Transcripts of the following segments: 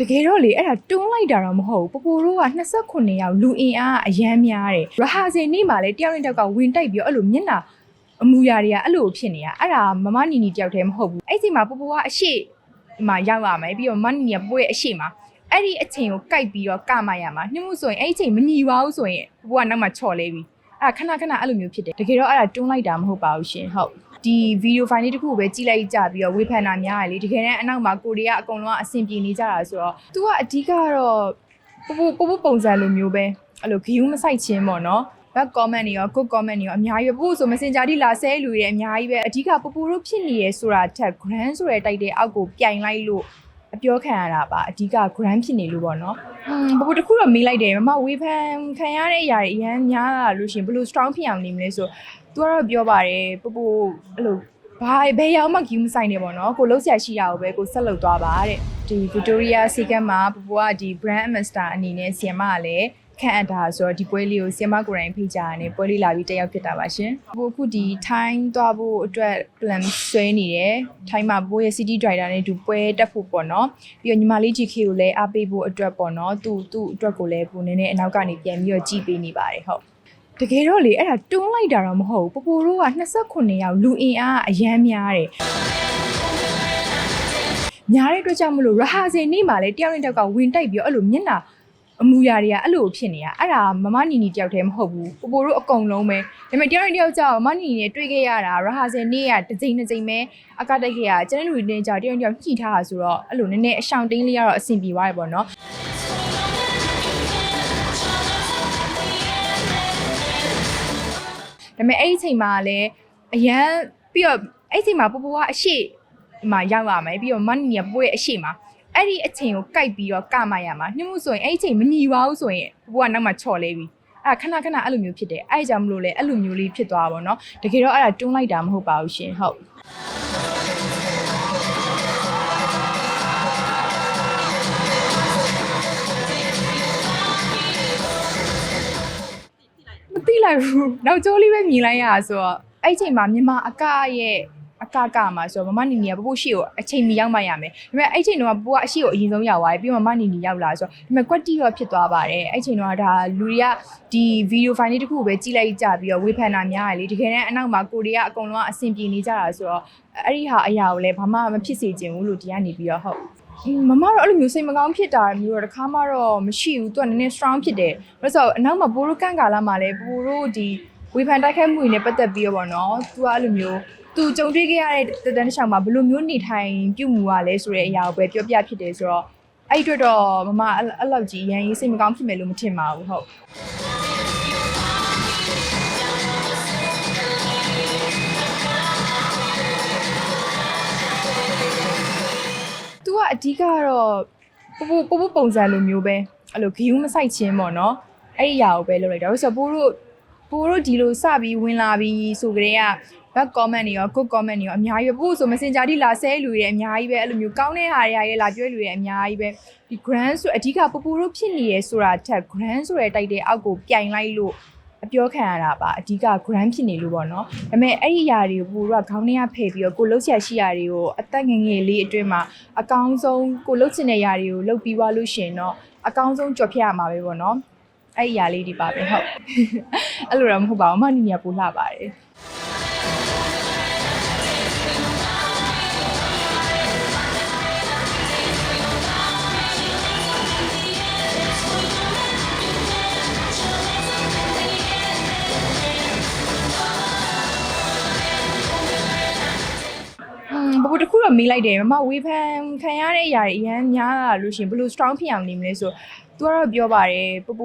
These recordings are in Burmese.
တကယ်တော့လေအဲ့ဒါတွန်းလိုက်တာတော့မဟုတ်ဘူးပပိုတို့က29ယောက်လူအင်အားအရမ်းများတယ်ရဟာစင်နေ့မှာလေတယောက်နဲ့တယောက်ကဝင်တိုက်ပြီးတော့အဲ့လိုမျက်နှာအမူအရာတွေကအဲ့လိုဖြစ်နေတာအဲ့ဒါမမနီနီတယောက်တည်းမဟုတ်ဘူးအဲ့ဒီမှာပပိုကအရှိမှာရောက်ရမယ်ပြီးတော့မမနီနီကပပိုရဲ့အရှိမှာအဲ့ဒီအချိန်ကိုကြိုက်ပြီးတော့ကမရမှာညမှုဆိုရင်အဲ့ဒီအချိန်မညီပါဘူးဆိုရင်ပပိုကနောက်မှချော်လဲပြီ အဲ့ဒါခဏခဏအဲ့လိုမျိုးဖြစ်တယ်တကယ်တော့အဲ့ဒါတွန်းလိုက်တာမဟုတ်ပါဘူးရှင်ဟုတ်ဒီဗီဒီယိုဖိုင်လေးတစ်ခုကိုပဲကြည့်လိုက်ကြပြီးတော့ဝေဖန်တာများရလေတကယ်တမ်းအနောက်မှာကိုရီးယားအကုန်လုံးကအဆင်ပြေနေကြတာဆိုတော့ तू ကအဓိကတော့ပပပပပုံစံလိုမျိုးပဲအဲ့လို view မဆိုင်ချင်းပေါ့နော် back comment တွေရော good comment တွေရောအများကြီးပဲပို့ဆို messenger ထိလာဆဲလူတွေအများကြီးပဲအဓိကပပတို့ဖြစ်နေရဲဆိုတာထက် grand ဆိုတဲ့တိုက်တဲ့အောက်ကိုပြိုင်လိုက်လို့ အပြောခံရတာပါအဓိက grand ဖြစ်နေလို့ပေါ့နော်ဟွန်းပပတခုတော့မေးလိုက်တယ်မမဝေဖန်ခံရတဲ့အရာတွေအများများလာလို့ရှရင်ဘယ်လို strong ဖြစ်အောင်နေမလဲဆိုသူကတော့ပြောပါတယ်ပပအဲ့လိုဘာဘယ်ရောက်မှ view မဆိုင်နေပေါ့နော်ကိုလုံးဆရာရှိတာကိုပဲကိုဆက်လုပ်သွားပါတဲ့ဒီ Victoria Secret မှာပပကဒီ brand ambassador အနေနဲ့ဆီယမကလည်း ခန့်အပ်တာဆိုတော့ဒီပွဲလေးကိုဆီယမကိုယ်တိုင်ဖိတ်ကြရတယ်ပွဲလေးလာပြီးတက်ရောက်ဖြစ်တာပါရှင်ပပအခုဒီထိုင်းသွားဖို့အတွက် plan ဆွဲနေတယ်ထိုင်းမှာဘိုးရဲ့ city driver နဲ့တူပွဲတက်ဖို့ပေါ့နော်ပြီးတော့ညီမလေး GK ကိုလည်းအားပေးဖို့အတွက်ပေါ့နော်သူ့သူ့အတွက်ကိုလည်းပုံနေနဲ့အနောက်ကနေပြန်ပြီးတော့ကြည်ပေးနေပါတယ်ဟုတ်တကယ်တော့လေအဲ့ဒါတွန်းလိုက်တာတော့မဟုတ်ဘူးပပိုတို့က29ယောက်လူအင်အားအရမ်းများတယ်များတဲ့အတွက်ကြောင့်မလို့ရဟာစင်နေ့မှာလေတယောက်နဲ့တယောက်ကဝင်တိုက်ပြီးတော့အဲ့လိုမျက်နှာ အမူအရာတွေကအဲ့လိုဖြစ်နေတာအဲ့ဒါမမနီနီတယောက်တည်းမဟုတ်ဘူးပပိုတို့အကုန်လုံးပဲဒါပေမဲ့တယောက်နဲ့တယောက်ကြောက်မမနီနီနဲ့တွေ့ခဲ့ရတာရဟာစင်နေ့ကတစ်ကြိမ်တစ်ကြိမ်ပဲအကတက်ခဲ့ရကျန်တဲ့လူတွေနဲ့ကြောက်တယောက်နဲ့တယောက်ညှိထားတာဆိုတော့အဲ့လိုနည်းနည်းအရှောင်တင်းလေးကတော့အဆင်ပြေသွားတယ်ပေါ့နော်ဒါပေမဲ့အဲ့ဒီအချိန်မှာလည်းအရန်ပြီးတော့အဲ့ဒီအချိန်မှာပပကအရှိမှာရောက်ရမယ်ပြီးတော့မနီနီကပပရဲ့အရှိမှာ အဲ့ဒီအချိန်ကိုကြိုက်ပြီးတော့ကမရမှာညမှုဆိုရင်အဲ့ဒီအချိန်မညီပါဘူးဆိုရင်ပပကနောက်မှချော်လဲပြီအဲ့ဒါခဏခဏအဲ့လိုမျိုးဖြစ်တယ်အဲ့ဒါကြောင့်မလို့လဲအဲ့လိုမျိုးလေးဖြစ်သွားတာပေါ့နော်တကယ်တော့အဲ့ဒါတွန်းလိုက်တာမဟုတ်ပါဘူးရှင်ဟုတ်မသိလိုက်ဘူးနောက်ကျောလေးပဲမြင်လိုက်ရတာဆိုတော့အဲ့ဒီအချိန်မှာမြန်မာအကရဲ့အ ကကမှာဆိုတော့မမနီနီကပပို့ရှိကိုအချိန်မီရောက်မှရမယ်ဒါပေမဲ့အဲ့ဒီအချိန်တော့ပပို့ကအရှိကိုအရင်ဆုံးရောက်သွားပြီပြီးတော့မမနီနီရောက်လာဆိုတော့ဒါပေမဲ့ကွက်တီရောဖြစ်သွားပါတယ်အဲ့ဒီအချိန်တော့ဒါလူတွေကဒီဗီဒီယိုဖိုင်လေးတစ်ခုကိုပဲကြည့်လိုက်ကြပြီးတော့ဝေဖန်တာများရလေတကယ်တမ်းအနောက်မှာကိုရီးယားအကုန်လုံးကအဆင်ပြေနေကြတာဆိုတော့အဲ့ဒီဟာအရာကိုလည်းဘာမှမဖြစ်စေချင်ဘူးလို့ဒီကနေပြီးတော့ဟုတ်မမတော့အဲ့လိုမျိုးစိတ်မကောင်းဖြစ်တာမျိုးတော့တစ်ခါမှတော့မရှိဘူးသူကနည်းနည်း strong ဖြစ်တယ်ဘာလို့ဆိုတော့အနောက်မှာပိုရိုကန်ကာလာမှာလည်းပိုရိုဒီ ဝေဖန်တိုက်ခိုက်မှုတွေနဲ့ပတ်သက်ပြီးတော့ဗောနော်သူကအဲ့လိုမျိုးသူကြုံတွေ့ခဲ့ရတဲ့တက်တန်းတစ်ချောင်းမှာဘယ်လိုမျိုးနေထိုင်ပြုမှုရလဲဆိုတဲ့အရာကိုပဲပြောပြဖြစ်တယ်ဆိုတော့အဲ့ဒီအတွက်တော့မမအဲ့အဲ့လောက်ကြီးရန်ရေးစိတ်မကောင်းဖြစ်မယ်လို့မထင်ပါဘူးဟုတ်သူကအဓိကတော့ပပပပပုံစံလိုမျိုးပဲအဲ့လို view မဆိုင်ချင်းပေါ့နော်အဲ့ဒီအရာကိုပဲလုပ်လိုက်တာဆိုတော့ပိုးတို့ ပိုးတို့ဒီလိုစပြီးဝင်လာပြီးဆိုကြတဲ့က back comment တွေရော good comment တွေရောအများကြီးပဲပို့ဆို messenger ထိလာဆဲလူတွေအများကြီးပဲအဲ့လိုမျိုးကောင်းတဲ့ဟာတွေရဲလာပြောလူတွေအများကြီးပဲဒီ grand ဆိုအဓိကပပတို့ဖြစ်နေရဲဆိုတာထက် grand ဆိုတဲ့တိုက်တဲ့အောက်ကိုပြိုင်လိုက်လို့အပြောခံရတာပါအဓိက grand ဖြစ်နေလို့ပေါ့နော်ဒါပေမဲ့အဲ့ဒီຢာတွေကိုပို့တော့ခေါင်းထဲကဖယ်ပြီးတော့ကိုလှုပ်ရှားရှိຢာတွေကိုအသက်ငယ်ငယ်လေးအတွင်းမှာအကောင်းဆုံးကိုလှုပ်ချင်တဲ့ຢာတွေကိုလှုပ်ပြီးသွားလို့ရှရင်တော့အကောင်းဆုံးကြော်ဖြတ်ရမှာပဲပေါ့နော် အဲ့ဒီຢာလေးဒီပါပဲဟုတ်အဲ့လိုတော့မဟုတ်ပါဘူးအမနီနီကပိုလှပါတယ် อืมဘဘတခုတော့မေးလိုက်တယ်မမဝေဖန်ခံရတဲ့အရာတွေအများများလာလို့ရှရင်ဘယ်လို strong ဖြစ်အောင်နေမလဲဆို သူကတော့ပြောပါတယ်ပပ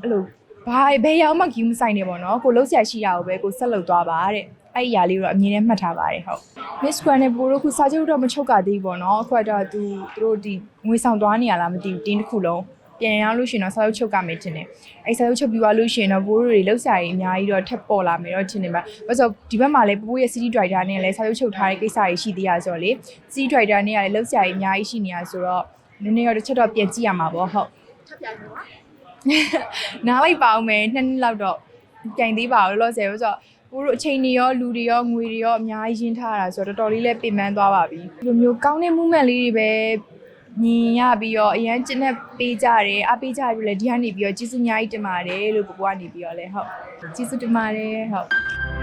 အဲ့လိုဘာဘယ်ရောက်မှ view မဆိုင်နေပေါ့နော်ကိုလုံးဆရာရှိတာကိုပဲကိုဆက်လုပ်သွားပါတဲ့အဲ့ဒီအရာလေးတော့အမြင်နဲ့မှတ်ထားပါတယ်ဟုတ် Miss Grand နဲ့ပိုတို့ခုစာချုပ်တော့မချုပ်ကသေးဘူးပေါ့နော်အခုကတော့သူသူတို့ဒီငွေဆောင်သွားနေရလားမသိဘူးတင်းတစ်ခုလုံးပြန်ရောက်လို့ရှရင်တော့စာချုပ်ချုပ်ကမယ်ထင်တယ်အဲ့စာချုပ်ချုပ်ပြီးသွားလို့ရှရင်တော့ဘိုးတို့တွေလောက်ဆရာကြီးအများကြီးတော့ထပ်ပေါ်လာမယ်တော့ထင်တယ်ပါဘာလို့ဆိုဒီဘက်မှာလည်းပိုးရဲ့ city driver နဲ့လည်းစာချုပ်ချုပ်ထားတဲ့ကိစ္စတွေရှိသေးရဆိုတော့လေ city driver နဲ့ကလည်းလောက်ဆရာကြီးအများကြီးရှိနေရဆိုတော့နည်းနည်းတော့တစ်ချက်တော့ပြန်ကြည့်ရမှာပေါ့ဟုတ် ထပ်ပြိုင်မှာနားလိုက်ပါအောင်မယ်နှစ်နှစ်လောက်တော့ကြိုင်သေးပါဘူးလို့ဆိုရယ်ဆိုတော့ကိုတို့အချိန်တွေရောလူတွေရောငွေတွေရောအများကြီးရင်းထားတာဆိုတော့တော်တော်လေးလည်းပြင်ပန်းသွားပါပြီဒီလိုမျိုးကောင်းတဲ့ movement လေးတွေပဲမြင်ရပြီးတော့အရန်ကျင့်တဲ့ပေးကြတယ်အားပေးကြတယ်လို့လည်းဒီကနေပြီးတော့ကျေးဇူးအများကြီးတင်ပါတယ်လို့ပပကနေပြီးတော့လည်းဟုတ်ကျေးဇူးတင်ပါတယ်ဟုတ်